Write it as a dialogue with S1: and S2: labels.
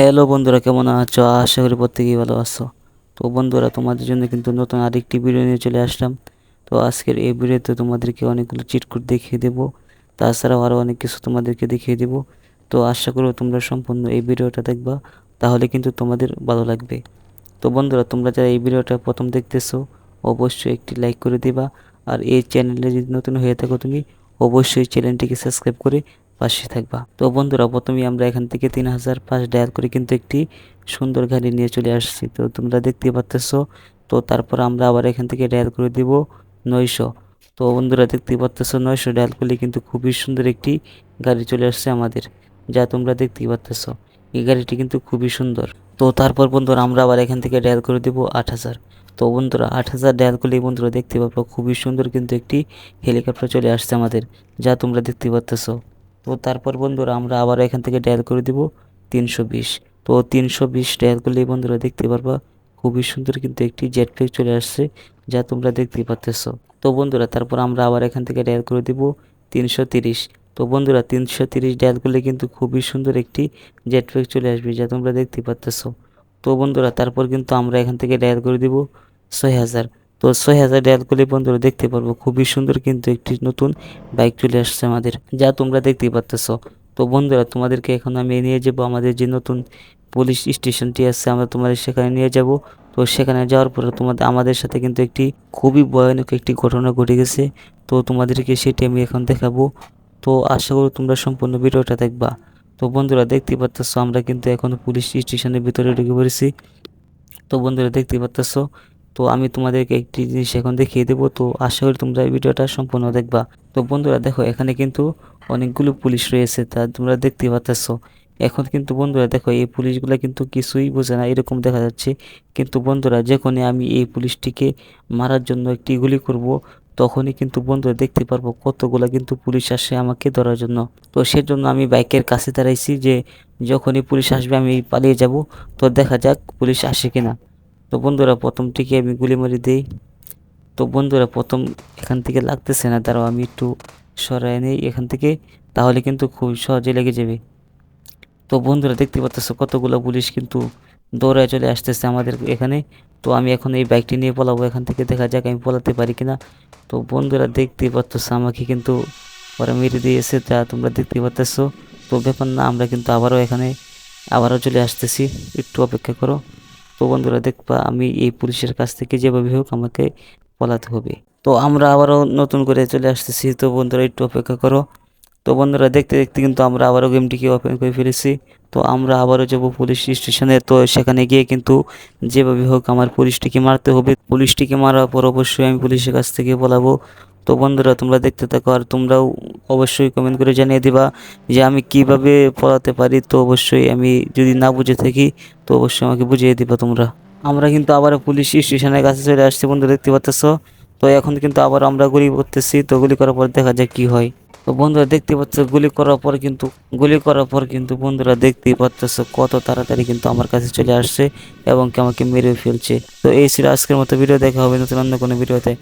S1: Hello বন্ধুরা, কেমন আছো? আশা করি প্রত্যেকেই ভালো আছো। তো বন্ধুরা, তোমাদের জন্য কিন্তু নতুন আরেকটি ভিডিও নিয়ে চলে আসলাম। তো আজকের এই ভিডিওতে তোমাদেরকে অনেকগুলো চিটকুট দেখিয়ে দেবো। তাছাড়াও আরও অনেক কিছু তোমাদেরকে দেখিয়ে দেবো। তো আশা করব তোমরা সম্পূর্ণ এই ভিডিওটা দেখবা, তাহলে কিন্তু তোমাদের ভালো লাগবে। তো বন্ধুরা, তোমরা যারা এই ভিডিওটা প্রথম দেখতেছো, অবশ্যই একটি লাইক করে দিবা। আর এই চ্যানেলে যদি নতুন হয়ে থাকো তুমি, অবশ্যই চ্যানেলটিকে সাবস্ক্রাইব করে পাশে থাকবা। তো বন্ধুরা, প্রথমেই আমরা এখান থেকে তিন হাজার পাঁচ ডায়াল করে কিন্তু একটি সুন্দর গাড়ি নিয়ে চলে আসছি। তো তোমরা দেখতে পাচ্তেছো তো তারপর আমরা আবার এখান থেকে ডায়াল করে দিব নয়শো। তো বন্ধুরা, দেখতে পাচ্তেছো নয়শো ডায়াল করলে কিন্তু খুবই সুন্দর একটি গাড়ি চলে আসছে আমাদের। যা তোমরা দেখতেই পাচ্তেছো এই গাড়িটি কিন্তু খুবই সুন্দর। তো তারপর বন্ধুরা, আমরা আবার এখান থেকে ডায়াল করে দিব আট হাজার। তো বন্ধুরা, আট হাজার ডায়াল করলে বন্ধুরা দেখতে পাবো খুবই সুন্দর কিন্তু একটি হেলিকপ্টার চলে আসছে আমাদের। যা তোমরা দেখতে পাচ্তেছো তো তারপর বন্ধুরা আমরা আবার এখান থেকে ডায়াল করে দিব তিনশো বিশ। তো তিনশো বিশ ডায়াল করলেই বন্ধুরা দেখতে পারবা খুবই সুন্দর কিন্তু একটি জেট প্যাক চলে আসছে যা তোমরা দেখতেই পাচ্তেছ তো বন্ধুরা তারপর আমরা আবার এখান থেকে ডায়াল করে দিব তিনশো তিরিশ। তো বন্ধুরা তিনশো তিরিশ ডায়াল করলে কিন্তু খুবই সুন্দর একটি জেট প্যাক চলে আসবে যা তোমরা দেখতে পাচ্তেছ তো বন্ধুরা তারপর কিন্তু আমরা এখান থেকে ডায়াল করে দিব ছয় হাজার। তো ছয় হাজার ডায়াল বন্ধুরা দেখতে পারব খুবই সুন্দর কিন্তু একটি নতুন বাইক চলে আসছে আমাদের, যা তোমরা দেখতেই পাচ্তেছ তো বন্ধুরা, তোমাদেরকে এখন আমি নিয়ে যাব আমাদের যে নতুন পুলিশ স্টেশনটি আছে, আমরা তোমাদের সেখানে নিয়ে যাব। তো সেখানে যাওয়ার পরে তোমাদের, আমাদের সাথে কিন্তু একটি খুবই ভয়ানক একটি ঘটনা ঘটে গেছে। তো তোমাদেরকে সেটি আমি এখন দেখাবো। তো আশা করি তোমরা সম্পূর্ণ ভিডিওটা দেখবা। তো বন্ধুরা দেখতে পাচ্তেছো আমরা কিন্তু এখন পুলিশ স্টেশনের ভিতরে ঢুকে পড়েছি। তো বন্ধুরা দেখতে পাচ্তেছো তো আমি তোমাদেরকে একটি জিনিস এখন দেখিয়ে দেবো। তো আশা করি তোমরা এই ভিডিওটা সম্পূর্ণ দেখবা। তো বন্ধুরা, দেখো, এখানে কিন্তু অনেকগুলো পুলিশ রয়েছে, তা তোমরা দেখতে পাচ্ছ এখন কিন্তু বন্ধুরা, দেখো, এই পুলিশগুলো কিন্তু কিছুই বোঝে না, এরকম দেখা যাচ্ছে। কিন্তু বন্ধুরা, যখনই আমি এই পুলিশটিকে মারার জন্য একটি গুলি করব, তখনই কিন্তু বন্ধুরা দেখতে পারব কতগুলো কিন্তু পুলিশ আসে আমাকে ধরার জন্য। তো সেজন্য আমি বাইকের কাছে দাঁড়াইছি যে, যখনই পুলিশ আসবে, আমি পালিয়ে যাব। তো দেখা যাক পুলিশ আসে কিনা। তো বন্ধুরা প্রথমটিকে আমি গুলি মারি দিই। তো বন্ধুরা, প্রথম এখান থেকে লাগতেছে না তারাও আমি একটু সরাই নিই এখান থেকে, তাহলে কিন্তু খুব সহজে লেগে যাবে। তো বন্ধুরা, দেখতে পাচ্ছ কতগুলো পুলিশ কিন্তু দৌড়ায় চলে আসতেছে আমাদের এখানে। তো আমি এখন এই বাইকটি নিয়ে পলাবো, এখান থেকে দেখা যাক আমি পলাতে পারি কিনা। তো বন্ধুরা, দেখতে পাচ্ছ আমাকে কিন্তু ওরা মেরে দিয়েছে তা তোমরা দেখতে পাচ্ছ তো ব্যাপার না, আমরা কিন্তু আবারও এখানে, আবারও চলে আসতেছি। একটু অপেক্ষা করো। তো বন্ধুরা দেখবা আমি এই পুলিশের কাছ থেকে যেভাবে হোক আমাকে পলাতে হবে। তো আমরা আবারও নতুন করে চলে আসতেছি। তো বন্ধুরা একটু অপেক্ষা করো। তো বন্ধুরা দেখতে দেখতে কিন্তু আমরা আবারও গেমটিকে ওপেন করে ফেলেছি। তো আমরা আবারও যাব পুলিশ স্টেশনে। তো সেখানে গিয়ে কিন্তু যেভাবে হোক আমার পুলিশটিকে মারতে হবে। পুলিশটিকে মারার পর অবশ্যই আমি পুলিশের কাছ থেকে বলাবো তো বন্ধুরা, তোমরা দেখতে থাকো আর তোমরাও অবশ্যই কমেন্ট করে জানিয়ে দিবা যে আমি কীভাবে পড়াতে পারি। তো অবশ্যই আমি যদি না বুঝে থাকি, তো অবশ্যই আমাকে বুঝিয়ে দিবা তোমরা। আমরা কিন্তু আবার পুলিশ স্টেশনের কাছে চলে আসছি বন্ধু দেখতে পাচ্ছ তো এখন কিন্তু আবার আমরা গুলি করতেছি, তো গুলি করার পর দেখা যায় কি হয়। তো বন্ধুরা, দেখতে পাচ্ছ, গুলি করার পর কিন্তু, গুলি করার পর কিন্তু বন্ধুরা দেখতেই পাচ্ছ কত তাড়াতাড়ি কিন্তু আমার কাছে চলে আসছে এবং কি আমাকে মেরে ফেলছে। তো এই ছিল আজকের মতো ভিডিও, দেখা হবে নতুন অন্য কোনো ভিডিওতে।